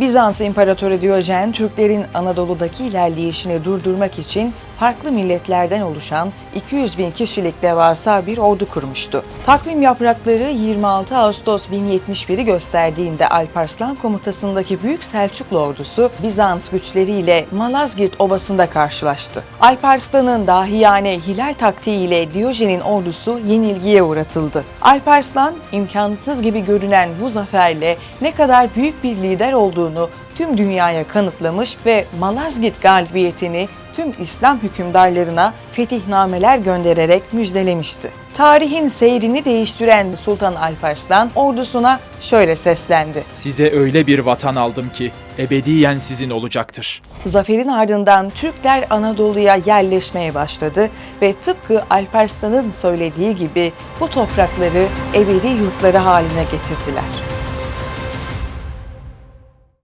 Bizans İmparatoru Diyojen, Türklerin Anadolu'daki ilerleyişini durdurmak için farklı milletlerden oluşan 200 bin kişilik devasa bir ordu kurmuştu. Takvim yaprakları 26 Ağustos 1071'i gösterdiğinde Alparslan komutasındaki Büyük Selçuklu ordusu Bizans güçleriyle Malazgirt Ovası'nda karşılaştı. Alparslan'ın dahiyane hilal taktiğiyle Diyojen'in ordusu yenilgiye uğratıldı. Alparslan imkansız gibi görünen bu zaferle ne kadar büyük bir lider olduğunu tüm dünyaya kanıtlamış ve Malazgirt galibiyetini tüm İslam hükümdarlarına fetihnameler göndererek müjdelemişti. Tarihin seyrini değiştiren Sultan Alparslan ordusuna şöyle seslendi. Size öyle bir vatan aldım ki ebediyen sizin olacaktır. Zaferin ardından Türkler Anadolu'ya yerleşmeye başladı ve tıpkı Alparslan'ın söylediği gibi bu toprakları ebedi yurtları haline getirdiler.